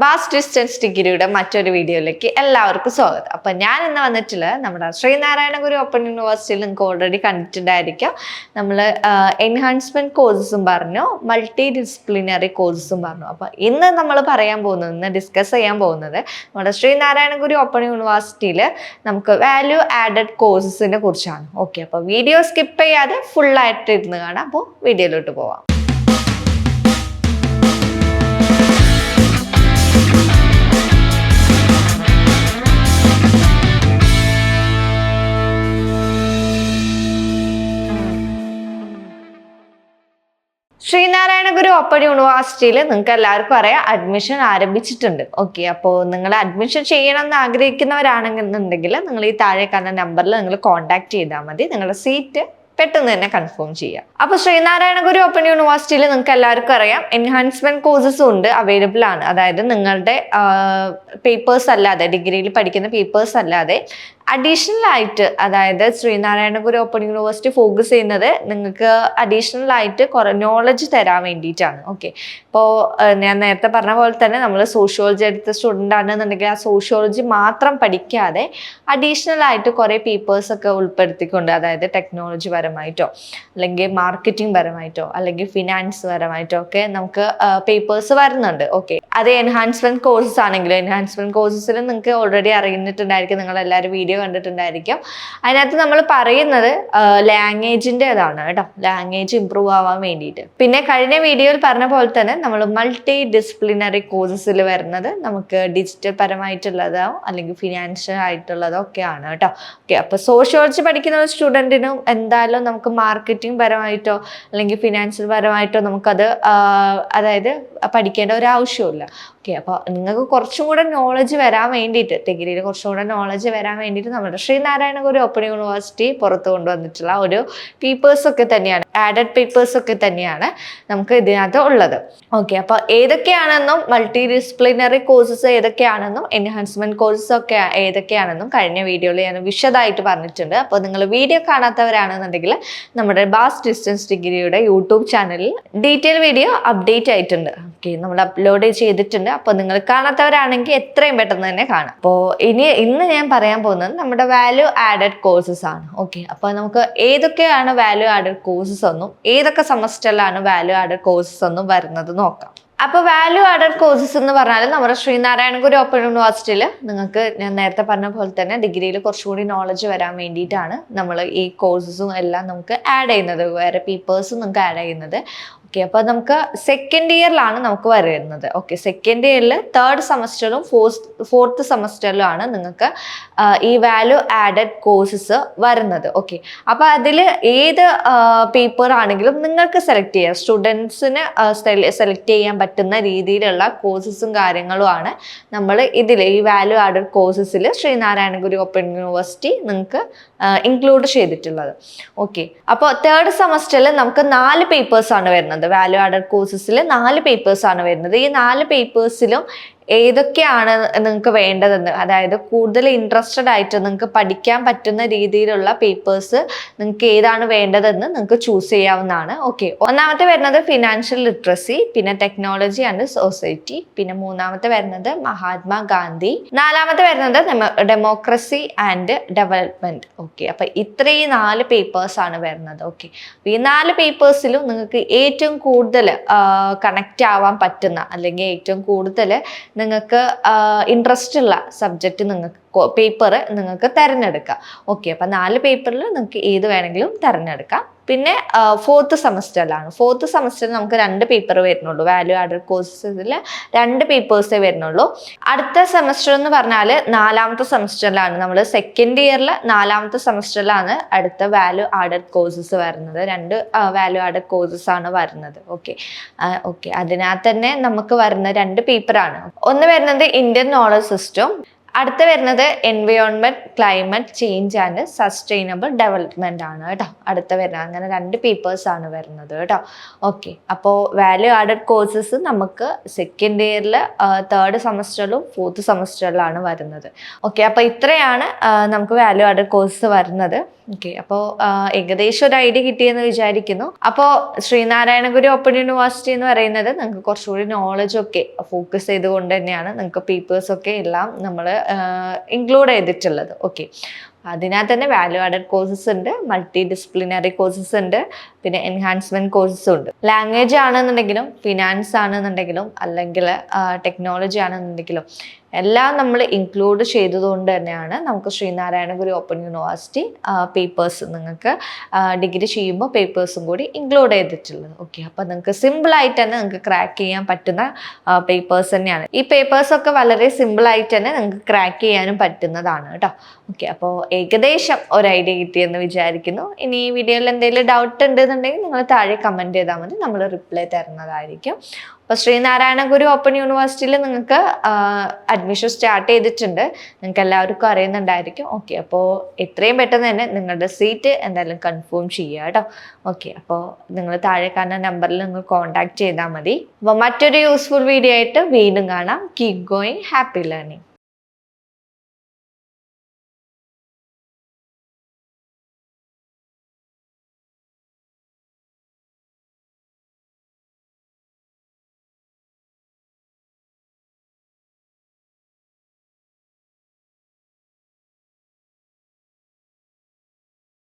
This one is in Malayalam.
ബാസ് ഡിസ്റ്റൻസ് ഡിഗ്രിയുടെ മറ്റൊരു വീഡിയോയിലേക്ക് എല്ലാവർക്കും സ്വാഗതം. അപ്പം ഞാൻ ഇന്ന് വന്നിട്ടില്ല നമ്മുടെ ശ്രീനാരായണ ഗുരു ഓപ്പൺ യൂണിവേഴ്സിറ്റിയിൽ നിങ്ങൾക്ക് ഓൾറെഡി കണ്ടിട്ടുണ്ടായിരിക്കാം നമ്മൾ എൻഹാൻസ്മെന്റ് കോഴ്സസും പറഞ്ഞു മൾട്ടി ഡിസിപ്ലിനറി കോഴ്സസും പറഞ്ഞു. അപ്പം ഇന്ന് നമ്മൾ പറയാൻ പോകുന്നത് ഇന്ന് ഡിസ്കസ് ചെയ്യാൻ പോകുന്നത് നമ്മുടെ ശ്രീനാരായണ ഗുരു ഓപ്പൺ യൂണിവേഴ്സിറ്റിയിൽ നമുക്ക് വാല്യൂ ആഡഡ് കോഴ്സസിനെ കുറിച്ചാണ്. ഓക്കെ അപ്പോൾ വീഡിയോ സ്കിപ്പ് ചെയ്യാതെ ഫുള്ളായിട്ട് ഇരുന്ന് കാണാം. അപ്പോൾ വീഡിയോയിലോട്ട് പോവാം. ശ്രീനാരായണ ഗുരു ഓപ്പൺ യൂണിവേഴ്സിറ്റിയിൽ നിങ്ങൾക്ക് എല്ലാവർക്കും അറിയാം അഡ്മിഷൻ ആരംഭിച്ചിട്ടുണ്ട്. ഓക്കെ അപ്പോൾ നിങ്ങൾ അഡ്മിഷൻ ചെയ്യണം എന്ന് ആഗ്രഹിക്കുന്നവരാണെന്നുണ്ടെങ്കിൽ നിങ്ങൾ ഈ താഴെ കാണുന്ന നമ്പറിൽ നിങ്ങൾ കോൺടാക്ട് ചെയ്താൽ മതി. നിങ്ങളുടെ സീറ്റ് പെട്ടെന്ന് തന്നെ കൺഫേം ചെയ്യാം. അപ്പോൾ ശ്രീനാരായണ ഗുരു ഓപ്പൺ യൂണിവേഴ്സിറ്റിയിൽ നിങ്ങൾക്ക് എല്ലാവർക്കും അറിയാം എൻഹാൻസ്മെന്റ് കോഴ്സസും ഉണ്ട് അവൈലബിൾ ആണ്. അതായത് നിങ്ങളുടെ പേപ്പേഴ്സ് അല്ലാതെ ഡിഗ്രിയിൽ പഠിക്കുന്ന പേപ്പേഴ്സ് അല്ലാതെ അഡീഷണൽ ആയിട്ട് അതായത് ശ്രീനാരായണപുരം ഓപ്പൺ യൂണിവേഴ്സിറ്റി ഫോക്കസ് ചെയ്യുന്നത് നിങ്ങൾക്ക് അഡീഷണൽ ആയിട്ട് കുറെ നോളജ് തരാൻ വേണ്ടിയിട്ടാണ്. ഓക്കെ ഇപ്പോൾ ഞാൻ നേരത്തെ പറഞ്ഞ പോലെ തന്നെ നമ്മൾ സോഷ്യോളജി എടുത്ത സ്റ്റുഡന്റ് ആണെന്നുണ്ടെങ്കിൽ ആ സോഷ്യോളജി മാത്രം പഠിക്കാതെ അഡീഷണൽ ആയിട്ട് കുറേ പേപ്പേഴ്സ് ഒക്കെ ഉൾപ്പെടുത്തിക്കൊണ്ട് അതായത് ടെക്നോളജി പരമായിട്ടോ അല്ലെങ്കിൽ മാർക്കറ്റിംഗ് പരമായിട്ടോ അല്ലെങ്കിൽ ഫിനാൻസ് പരമായിട്ടോ ഒക്കെ നമുക്ക് പേപ്പേഴ്സ് വരുന്നുണ്ട്. ഓക്കെ അത് എൻഹാൻസ്മെന്റ് കോഴ്സസ് ആണെങ്കിലും എൻഹാൻസ്മെന്റ് കോഴ്സസിൽ നിങ്ങൾക്ക് ഓൾറെഡി അറിഞ്ഞിട്ടുണ്ടായിരിക്കും നിങ്ങൾ എല്ലാവരും വീഡിയോ കണ്ടിട്ടുണ്ടായിരിക്കും. അതിനകത്ത് നമ്മൾ പറയുന്നത് ലാംഗ്വേജിന്റെതാണ് കേട്ടോ. ലാംഗ്വേജ് ഇമ്പ്രൂവ് ആവാൻ വേണ്ടിയിട്ട്. പിന്നെ കഴിഞ്ഞ വീഡിയോയിൽ പറഞ്ഞ പോലെ തന്നെ നമ്മൾ മൾട്ടി ഡിസിപ്ലിനറി കോഴ്സസിൽ വരുന്നത് നമുക്ക് ഡിജിറ്റൽ പരമായിട്ടുള്ളതോ അല്ലെങ്കിൽ ഫിനാൻഷ്യൽ ആയിട്ടുള്ളതോ ഒക്കെയാണ് കേട്ടോ. ഓക്കെ അപ്പോൾ സോഷ്യോളജി പഠിക്കുന്ന ഒരു സ്റ്റുഡന്റിനും എന്തായാലും നമുക്ക് മാർക്കറ്റിംഗ് പരമായിട്ടോ അല്ലെങ്കിൽ ഫിനാൻഷ്യൽ പരമായിട്ടോ നമുക്കത് അതായത് പഠിക്കേണ്ട ഒരു ആവശ്യമില്ല ഓക്കെ അപ്പോൾ നിങ്ങൾക്ക് കുറച്ചും കൂടെ നോളജ് വരാൻ വേണ്ടിയിട്ട് ഡിഗ്രിയിൽ കുറച്ചും കൂടെ നോളജ് വരാൻ വേണ്ടിയിട്ട് നമ്മുടെ ശ്രീനാരായണ ഗുരു ഓപ്പൺ യൂണിവേഴ്സിറ്റി പുറത്ത് കൊണ്ടുവന്നിട്ടുള്ള ഒരു പേപ്പേഴ്സ് ഒക്കെ തന്നെയാണ്. ആഡഡ് പേപ്പേഴ്സ് ഒക്കെ തന്നെയാണ് നമുക്ക് ഇതിനകത്ത് ഉള്ളത്. ഓക്കെ അപ്പോൾ ഏതൊക്കെയാണെന്നും മൾട്ടി ഡിസിപ്ലിനറി കോഴ്സസ് ഏതൊക്കെയാണെന്നും എൻഹാൻസ്മെന്റ് കോഴ്സസ് ഒക്കെ ഏതൊക്കെയാണെന്നും കഴിഞ്ഞ വീഡിയോയിൽ ഞാൻ വിശദമായിട്ട് പറഞ്ഞിട്ടുണ്ട്. അപ്പോൾ നിങ്ങൾ വീഡിയോ കാണാത്തവരാണെന്നുണ്ടെങ്കിൽ നമ്മുടെ ബാസ് ഡിസ്റ്റൻസ് ഡിഗ്രിയുടെ യൂട്യൂബ് ചാനലിൽ ഡീറ്റെയിൽ വീഡിയോ അപ്ഡേറ്റ് ആയിട്ടുണ്ട്. ഓക്കെ നമ്മൾ അപ്ലോഡ് ചെയ്തിട്ടുണ്ട്. അപ്പോൾ നിങ്ങൾ കാണാത്തവരാണെങ്കിൽ എത്രയും പെട്ടെന്ന് തന്നെ കാണാം. അപ്പോൾ ഇനി ഇന്ന് ഞാൻ പറയാൻ പോകുന്നത് നമ്മുടെ വാല്യൂ ആഡഡ് കോഴ്സസ് ആണ്. ഓക്കെ അപ്പോൾ നമുക്ക് ഏതൊക്കെയാണ് വാല്യൂ ആഡഡ് കോഴ്സസ് എന്നും ഏതൊക്കെ സെമസ്റ്ററിലാണ് വാല്യൂ ആഡഡ് കോഴ്സസ് എന്നും വരുന്നത് നോക്കാം. അപ്പോൾ വാല്യൂ ആഡഡ് കോഴ്സസ് എന്ന് പറഞ്ഞാൽ നമ്മുടെ ശ്രീനാരായണ ഗുരു ഓപ്പൺ യൂണിവേഴ്സിറ്റിയിൽ നിങ്ങൾക്ക് ഞാൻ നേരത്തെ പറഞ്ഞ പോലെ തന്നെ ഡിഗ്രിയിൽ കുറച്ചുകൂടി നോളജ് വരാൻ വേണ്ടിയിട്ടാണ് നമ്മൾ ഈ കോഴ്സസും എല്ലാം നമുക്ക് ആഡ് ചെയ്യുന്നത്. വേറെ പേപ്പേഴ്സും നമുക്ക് ആഡ് ചെയ്യുന്നത്. ഓക്കെ അപ്പോൾ നമുക്ക് സെക്കൻഡ് ഇയറിലാണ് നമുക്ക് വരുന്നത്. ഓക്കെ സെക്കൻഡ് ഇയറിൽ തേർഡ് സെമസ്റ്ററും ഫോർത്ത് സെമസ്റ്ററിലുമാണ് നിങ്ങൾക്ക് ഈ വാല്യൂ ആഡഡ് കോഴ്സസ് വരുന്നത്. ഓക്കെ അപ്പോൾ അതിൽ ഏത് പേപ്പർ ആണെങ്കിലും നിങ്ങൾക്ക് സെലക്ട് ചെയ്യാം. സ്റ്റുഡൻസിന് സെലക്ട് ചെയ്യാൻ പറ്റുന്ന രീതിയിലുള്ള കോഴ്സസും കാര്യങ്ങളും ആണ് നമ്മൾ ഇതിൽ ഈ വാല്യൂ ആഡഡ് കോഴ്സസിൽ ശ്രീനാരായണ ഗുരു ഓപ്പൺ യൂണിവേഴ്സിറ്റി നിങ്ങൾക്ക് ഇൻക്ലൂഡ് ചെയ്തിട്ടുള്ളത്. ഓക്കെ അപ്പോൾ തേർഡ് സെമസ്റ്ററിൽ നമുക്ക് നാല് പേപ്പേഴ്സ് ആണ് വരുന്നത്. വാല്യൂ ആഡഡ് കോഴ്സസിൽ നാല് പേപ്പേഴ്സാണ് വരുന്നത്. ഈ നാല് പേപ്പേഴ്സിലും ഏതൊക്കെയാണ് നിങ്ങൾക്ക് വേണ്ടതെന്ന്? അതായത് കൂടുതൽ ഇൻട്രസ്റ്റഡ് ആയിട്ട് നിങ്ങൾക്ക് പഠിക്കാൻ പറ്റുന്ന രീതിയിലുള്ള പേപ്പേഴ്സ് നിങ്ങൾക്ക് ഏതാണ് വേണ്ടതെന്ന് നിങ്ങൾക്ക് ചൂസ് ചെയ്യാവുന്നതാണ്. ഓക്കെ ഒന്നാമത്തെ വരുന്നത് ഫിനാൻഷ്യൽ ലിറ്ററസി പിന്നെ ടെക്നോളജി ആൻഡ് സൊസൈറ്റി പിന്നെ മൂന്നാമത്തെ വരുന്നത് മഹാത്മാഗാന്ധി നാലാമത്തെ വരുന്നത് ഡെമോക്രസി ആൻഡ് ഡെവലപ്മെന്റ് ഓക്കെ അപ്പൊ ഇത്രയും നാല് പേപ്പേഴ്സ് ആണ് വരുന്നത്. ഓക്കെ ഈ നാല് പേപ്പേഴ്സിലും നിങ്ങൾക്ക് ഏറ്റവും കൂടുതൽ കണക്റ്റ് ആവാൻ പറ്റുന്ന അല്ലെങ്കിൽ ഏറ്റവും കൂടുതൽ നിങ്ങൾക്ക് ഇൻട്രസ്റ്റ് ഉള്ള സബ്ജക്റ്റ് നിങ്ങൾക്ക് പേപ്പർ നിങ്ങൾക്ക് തിരഞ്ഞെടുക്കാം. ഓക്കെ അപ്പം നാല് പേപ്പറിൽ നിങ്ങൾക്ക് ഏത് വേണമെങ്കിലും തിരഞ്ഞെടുക്കാം. പിന്നെ ഫോർത്ത് സെമസ്റ്ററിലാണ് ഫോർത്ത് സെമസ്റ്ററിൽ നമുക്ക് രണ്ട് പേപ്പർ വരുന്നുള്ളൂ. വാല്യൂ ആഡഡ് കോഴ്സസിൽ രണ്ട് പേപ്പേഴ്സേ വരുന്നുള്ളൂ. അടുത്ത സെമസ്റ്റർ എന്ന് പറഞ്ഞാൽ നാലാമത്തെ സെമസ്റ്ററിലാണ് നമ്മൾ സെക്കൻഡ് ഇയറിൽ നാലാമത്തെ സെമസ്റ്ററിലാണ് അടുത്ത വാല്യൂ ആഡഡ് കോഴ്സസ് വരുന്നത്. രണ്ട് വാല്യൂ ആഡഡ് കോഴ്സസ് ആണ് വരുന്നത്. ഓക്കെ ഓക്കെ അതിനകത്ത് തന്നെ നമുക്ക് വരുന്ന രണ്ട് പേപ്പറാണ് ഒന്ന് വരുന്നത് ഇന്ത്യൻ നോളജ് സിസ്റ്റം അടുത്ത വരുന്നത് environment climate change and sustainable development ആണ് കേട്ടോ. അടുത്ത വരുന്നത്. അങ്ങനെ രണ്ട് പേപ്പേഴ്സ് ആണ് വരുന്നത് കേട്ടോ. ഓക്കെ അപ്പോൾ വാല്യൂ ആഡഡ് കോഴ്സസ് നമുക്ക് സെക്കൻഡ് ഇയറിൽ തേർഡ് സെമസ്റ്ററിലും ഫോർത്ത് സെമസ്റ്ററിലാണ് വരുന്നത്. ഓക്കെ അപ്പോൾ ഇത്രയാണ് നമുക്ക് വാല്യൂ ആഡഡ് കോഴ്സസ് വരുന്നത്. ഓക്കെ അപ്പോൾ ഏകദേശം ഒരു ഐഡിയ കിട്ടിയെന്ന് വിചാരിക്കുന്നു. അപ്പോൾ ശ്രീനാരായണഗുരു ഓപ്പൺ യൂണിവേഴ്സിറ്റി എന്ന് പറയുന്നത് നിങ്ങൾക്ക് കുറച്ചുകൂടി നോളജ് ഒക്കെ ഫോക്കസ് ചെയ്തുകൊണ്ട് തന്നെയാണ്. നിങ്ങൾക്ക് പേപ്പേഴ്സ് ഒക്കെ എല്ലാം നമ്മൾ ഇൻക്ലൂഡ് ചെയ്തിട്ടുള്ളത്. ഓക്കെ അതിനകത്ത് തന്നെ വാല്യൂ ആഡഡ് കോഴ്സസ് ഉണ്ട് മൾട്ടി ഡിസിപ്ലിനറി കോഴ്സസ് ഉണ്ട് പിന്നെ എൻഹാൻസ്മെന്റ് കോഴ്സസും ഉണ്ട്. ലാംഗ്വേജ് ആണെന്നുണ്ടെങ്കിലും ഫിനാൻസ് ആണെന്നുണ്ടെങ്കിലും അല്ലെങ്കിൽ ടെക്നോളജി ആണെന്നുണ്ടെങ്കിലും എല്ലാം നമ്മൾ ഇൻക്ലൂഡ് ചെയ്തതുകൊണ്ട് തന്നെയാണ് നമുക്ക് Sreenarayana Guru open university papers നിങ്ങൾക്ക് ഡിഗ്രി ചെയ്യുമ്പോൾ പേപ്പേഴ്സും കൂടി ഇൻക്ലൂഡ് ചെയ്തിട്ടുള്ളത്. ഓക്കെ അപ്പോൾ നിങ്ങൾക്ക് സിമ്പിളായിട്ട് തന്നെ നിങ്ങൾക്ക് ക്രാക്ക് ചെയ്യാൻ പറ്റുന്ന പേപ്പേഴ്സ് തന്നെയാണ്. ഈ പേപ്പേഴ്സൊക്കെ വളരെ സിമ്പിളായിട്ട് തന്നെ നിങ്ങൾക്ക് ക്രാക്ക് ചെയ്യാനും പറ്റുന്നതാണ് കേട്ടോ. ഓക്കെ അപ്പോൾ ഏകദേശം ഒരു ഐഡിയ കിട്ടിയെന്ന് വിചാരിക്കുന്നു. ഇനി ഈ വീഡിയോയിൽ എന്തെങ്കിലും ഡൗട്ട് ഉണ്ടെന്നുണ്ടെങ്കിൽ നിങ്ങൾ താഴെ കമന്റ് ചെയ്താൽ മതി. നമ്മൾ റിപ്ലൈ തരുന്നതായിരിക്കും. അപ്പോൾ ശ്രീനാരായണ ഗുരു ഓപ്പൺ യൂണിവേഴ്സിറ്റിയിൽ നിങ്ങൾക്ക് അഡ്മിഷൻ സ്റ്റാർട്ട് ചെയ്തിട്ടുണ്ട്. നിങ്ങൾക്ക് എല്ലാവർക്കും അറിയുന്നുണ്ടായിരിക്കും. ഓക്കെ അപ്പോൾ എത്രയും പെട്ടെന്ന് തന്നെ നിങ്ങളുടെ സീറ്റ് എന്തായാലും കൺഫേം ചെയ്യുക കേട്ടോ. ഓക്കെ അപ്പോൾ നിങ്ങൾ താഴെ കാണുന്ന നമ്പറിൽ നിങ്ങൾ കോൺടാക്ട് ചെയ്താൽ മതി. അപ്പോൾ മറ്റൊരു യൂസ്ഫുൾ വീഡിയോ ആയിട്ട് വീണ്ടും കാണാം. Keep going happy learning